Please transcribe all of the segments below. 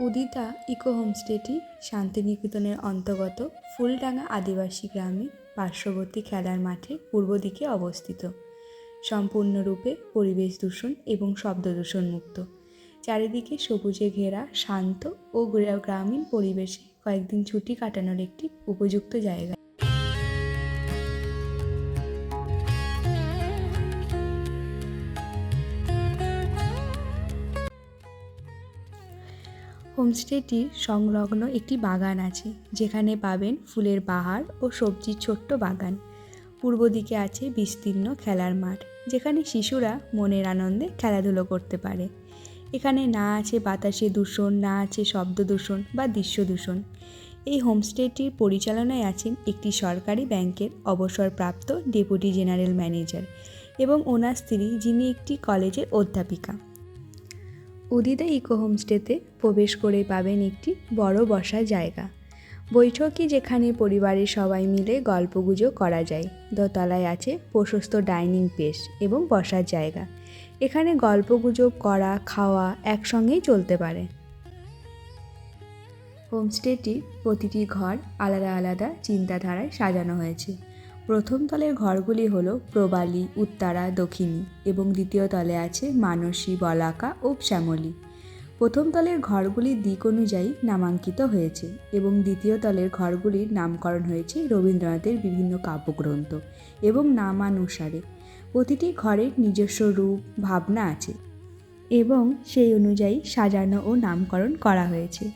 Udita eco হোমস্টেটি শান্তিনিকেতনের অন্তর্গত ফুলডাঙ্গা আদিবাসী গ্রামে পার্শ্ববর্তী খেলার মাঠে পূর্ব দিকে অবস্থিত। সম্পূর্ণরূপে পরিবেশ দূষণ এবং শব্দ দূষণ মুক্ত চারিদিকে সবুজে ঘেরা, শান্ত ও গ্রামীণ পরিবেশে কয়েকদিন ছুটি কাটানোর একটি উপযুক্ত জায়গা। হোমস্টেটির সংলগ্ন একটি বাগান আছে, যেখানে পাবেন ফুলের বাহার ও সবজির ছোট্ট বাগান। পূর্ব দিকে আছে বিস্তীর্ণ খেলার মাঠ, যেখানে শিশুরা মনের আনন্দে খেলাধুলো করতে পারে। এখানে না আছে বাতাসে দূষণ, না আছে শব্দ দূষণ বা দৃশ্য দূষণ। এই হোমস্টেটির পরিচালনায় আছেন একটি সরকারি ব্যাংকের অবসরপ্রাপ্ত ডেপুটি জেনারেল ম্যানেজার এবং ওনার স্ত্রী, যিনি একটি কলেজের অধ্যাপিকা। উদিতা ইকো হোমস্টেতে প্রবেশ করে পাবেন একটি বড় বসার জায়গা। বৈঠকই যেখানে পরিবারের সবাই মিলে গল্পগুজব করা যায়। দোতলায় আছে প্রশস্ত ডাইনিং পেস এবং বসার জায়গা। এখানে গল্পগুজব করা, খাওয়া একসঙ্গেই চলতে পারে। হোমস্টেটির প্রতিটি ঘর আলাদা আলাদা চিন্তাধারায় সাজানো হয়েছে। প্রথম তলের ঘরগুলি হলো প্রবালী, উত্তারা, দক্ষিণী এবং দ্বিতীয় তলে আছে মানসী, বলাকা ও শ্যামলী। প্রথম তলের ঘরগুলির দিক অনুযায়ী নামাঙ্কিত হয়েছে এবং দ্বিতীয় তলের ঘরগুলির নামকরণ হয়েছে রবীন্দ্রনাথের বিভিন্ন কাব্যগ্রন্থ এবং নামানুসারে। প্রতিটি ঘরের নিজস্ব রূপ, ভাবনা আছে এবং সেই অনুযায়ী সাজানো ও নামকরণ করা হয়েছে।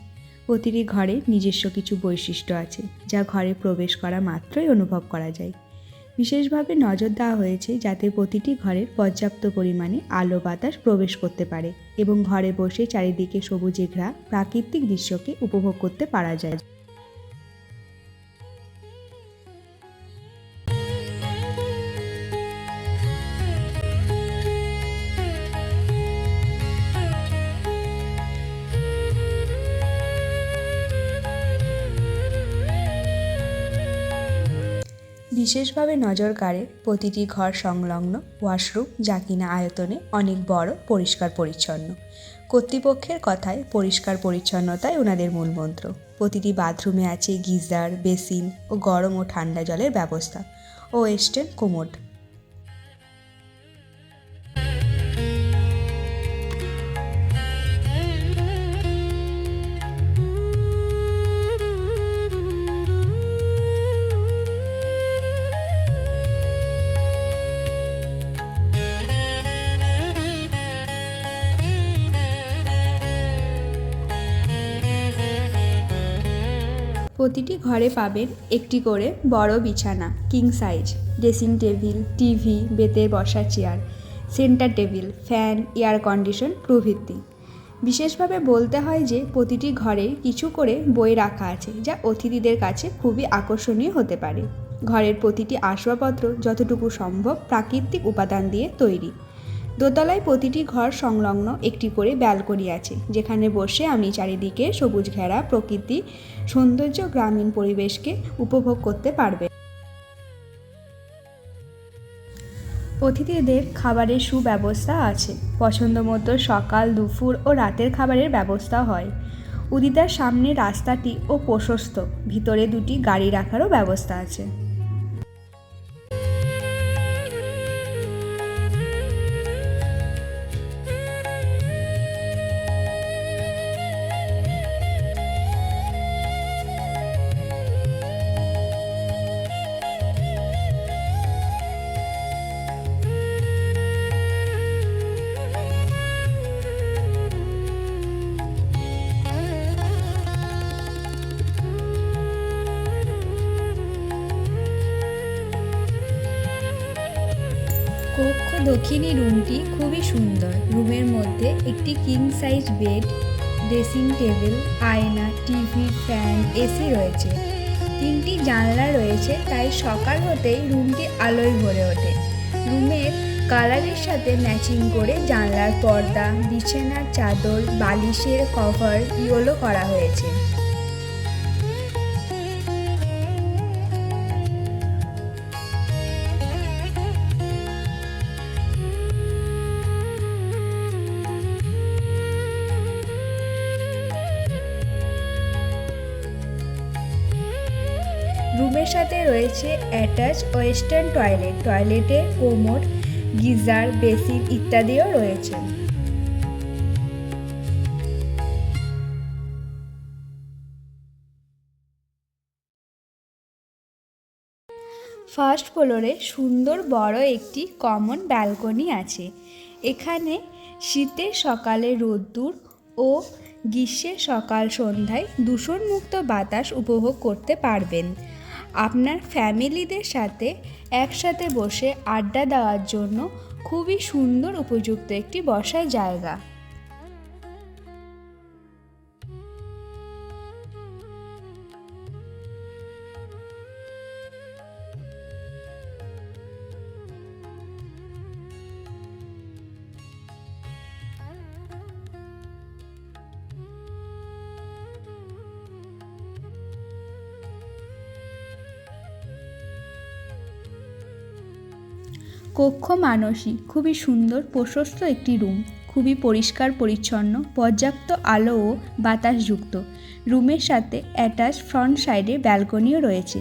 প্রতিটি ঘরে নিজস্ব কিছু বৈশিষ্ট্য আছে যা ঘরে প্রবেশ করা মাত্রই অনুভব করা যায়। বিশেষভাবে নজর দেওয়া হয়েছে যাতে প্রতিটি ঘরের পর্যাপ্ত পরিমাণে আলো বাতাস প্রবেশ করতে পারে এবং ঘরে বসে চারিদিকে সবুজে ঘেরা প্রাকৃতিক দৃশ্যকে উপভোগ করতে পারা যায়। বিশেষভাবে নজর কাড়ে প্রতিটি ঘর সংলগ্ন ওয়াশরুম যা কিনা আয়তনে অনেক বড়, পরিষ্কার পরিচ্ছন্ন। কর্তৃপক্ষের কথায় পরিষ্কার পরিচ্ছন্নতাই ওনাদের মূলমন্ত্র প্রতিটি বাথরুমে আছে গিজার, বেসিন ও গরম ও ঠান্ডা জলের ব্যবস্থা। ও এস্টেন কোমোড প্রতিটি ঘরে পাবেন একটি করে বড় বিছানা king size dressing table TV বেতের বসার chair center table fan air condition প্রভৃতি। বিশেষভাবে বলতে হয় যে প্রতিটি ঘরে কিছু করে বই রাখা আছে, যা অতিথিদের কাছে খুবই আকর্ষণীয় হতে পারে। ঘরের প্রতিটি আসবাবপত্র যতটুকু সম্ভব প্রাকৃতিক উপাদান দিয়ে তৈরি। দোতলায় প্রতিটি ঘর সংলগ্ন একটি করে ব্যালকনি আছে, যেখানে বসে আমি চারিদিকে সবুজ ঘেরা প্রকৃতি, সৌন্দর্য গ্রামীণ পরিবেশকে উপভোগ করতে পারবে। অতিথিদের খাবারের সুব্যবস্থা আছে। পছন্দ মতো সকাল, দুপুর ও রাতের খাবারের ব্যবস্থা হয়। উদিতার সামনে রাস্তাটি ও প্রশস্ত। ভিতরে দুটি গাড়ি রাখারও ব্যবস্থা আছে। দক্ষিণী রুমটি খুবই সুন্দর। রুমের মধ্যে একটি king size bed dressing table আয়না টিভি ফ্যান এসি রয়েছে। তিনটি জানলা রয়েছে, তাই সকাল হতেই রুমটি আলোয় ভরে ওঠে। রুমের কালারের সাথে ম্যাচিং করে জানলার পর্দা, বিছানার চাদর, বালিশের কভার ইয়েলো করা হয়েছে। রয়েছে অ্যাটাচ ওয়েস্টার্ন টয়লেট, টয়লেটে কোমোড গিজার, বেসিন ইত্যাদিও রয়েছে। ফার্স্ট ফ্লোরে সুন্দর বড় একটি কমন ব্যালকনি আছে। এখানে শীতের সকালে রোদ্দুর ও গ্রীষ্মের সকাল সন্ধ্যায় দূষণমুক্ত বাতাস উপভোগ করতে পারবেন। আপনার ফ্যামিলিদের সাথে একসাথে বসে আড্ডা দেওয়ার জন্য খুবই সুন্দর উপযুক্ত একটি বসার জায়গা। কক্ষ মানসী খুবই সুন্দর, প্রশস্ত একটি রুম। খুবই পরিষ্কার, পরিচ্ছন্ন, পর্যাপ্ত আলো ও বাতাসযুক্ত। রুমের সাথে অ্যাটাচ ফ্রন্ট সাইডে ব্যালকনিও রয়েছে।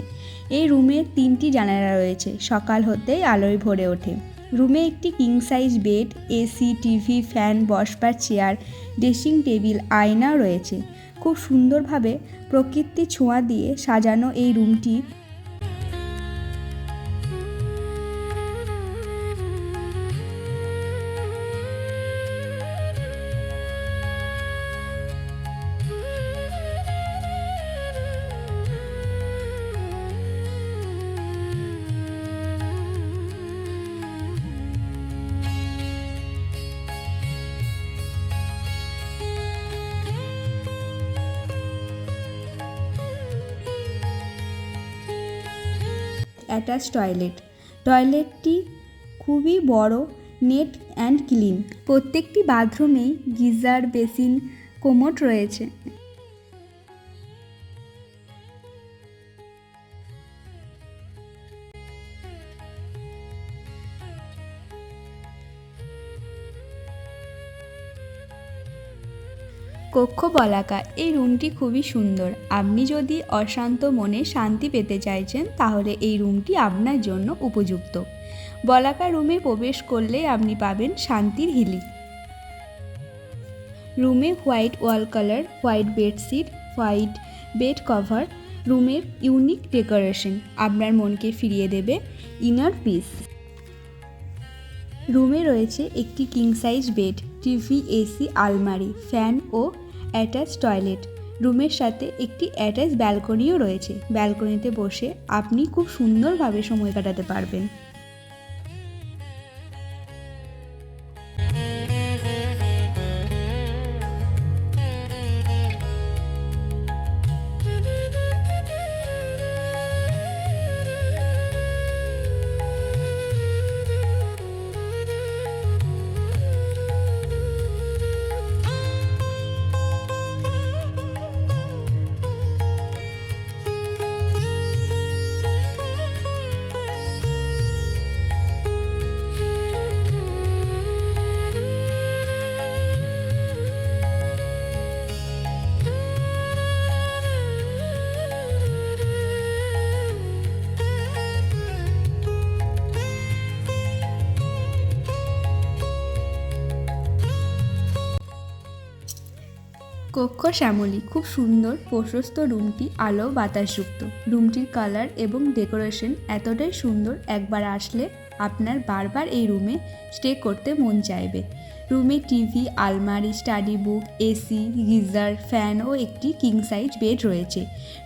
এই রুমে তিনটি জানালা রয়েছে, সকাল হতেই আলোয় ভরে ওঠে। রুমে একটি king size bed AC, TV, fan, বসবার চেয়ার, ড্রেসিং টেবিল, আয়নাও রয়েছে। খুব সুন্দরভাবে প্রকৃতির ছোঁয়া দিয়ে সাজানো এই রুমটি অ্যাটাচ টয়লেট টয়লেটটি খুবই বড় নেট অ্যান্ড ক্লিন প্রত্যেকটি বাথরুমেই গিজার বেসিন কোমোট রয়েছে। কক্ষ বলাকা, এই রুমটি খুবই সুন্দর। আপনি যদি অশান্ত মনে শান্তি পেতে চাইছেন, তাহলে এই রুমটি আপনার জন্য উপযুক্ত। বলাকা রুমে প্রবেশ করলে আপনি পাবেন শান্তির হিলি। রুমে white wall colour, white bedsheet, white bed cover, রুমের ইউনিক ডেকোরেশন আপনার মনকে ফিরিয়ে দেবে ইনার পিস রুমে রয়েছে একটি king size bed TV, AC, আলমারি, ফ্যান ও অ্যাটাচ টয়লেট। রুমের সাথে একটি অ্যাটাচ ব্যালকনিও রয়েছে। ব্যালকনিতে বসে আপনি খুব সুন্দরভাবে সময় কাটাতে পারবেন। কক্ষ শ্যামলী, খুব সুন্দর, প্রশস্ত রুমটি আলো বাতাসযুক্ত। রুমটির কালার এবং ডেকোরেশন এতটাই সুন্দর, একবার আসলে আপনার বারবার এই রুমে স্টে করতে মন চাইবে। রুমে টিভি, আলমারি, study book, AC, geyser, fan ও একটি কিং সাইজ বেড রয়েছে।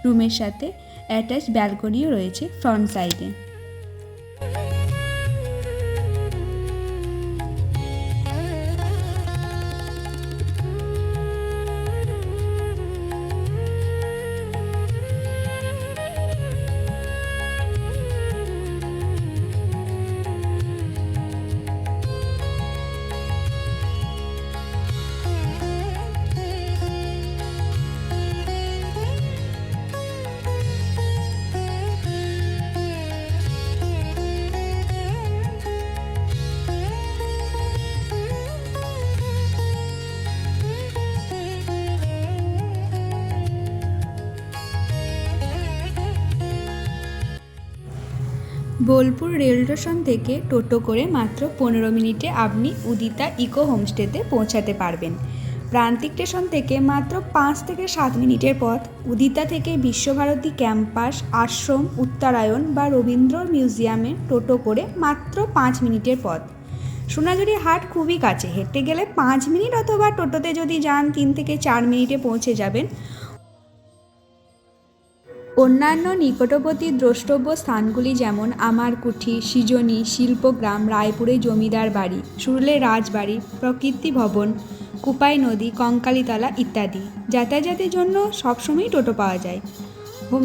রুমের সাথে অ্যাটাচ ব্যালকনিও রয়েছে ফ্রন্ট সাইডে। বোলপুর রেল স্টেশন থেকে টোটো করে মাত্র পনেরো মিনিটে আপনি উদিতা ইকো হোমস্টেতে পৌঁছাতে পারবেন। প্রান্তিক স্টেশন থেকে মাত্র পাঁচ থেকে সাত মিনিটের পথ উদিতা থেকে বিশ্বভারতী ক্যাম্পাস, আশ্রম, উত্তরায়ণ বা রবীন্দ্র মিউজিয়ামে টোটো করে মাত্র পাঁচ মিনিটের পথ। সোনাঝুরি হাট খুবই কাছে, হেঁটে গেলে পাঁচ মিনিট অথবা টোটোতে যদি যান তিন থেকে চার মিনিটে পৌঁছে যাবেন। অন্যান্য নিকটবর্তী দ্রষ্টব্য স্থানগুলি যেমন আমার কুঠি সৃজনী, শিল্পগ্রাম, রায়পুরে জমিদার বাড়ি, সুরলে রাজবাড়ি, প্রকৃতি ভবন, কুপাই নদী, কঙ্কালীতলা ইত্যাদি। যাতায়াতের জন্য সবসময়ই টোটো পাওয়া যায়। হোম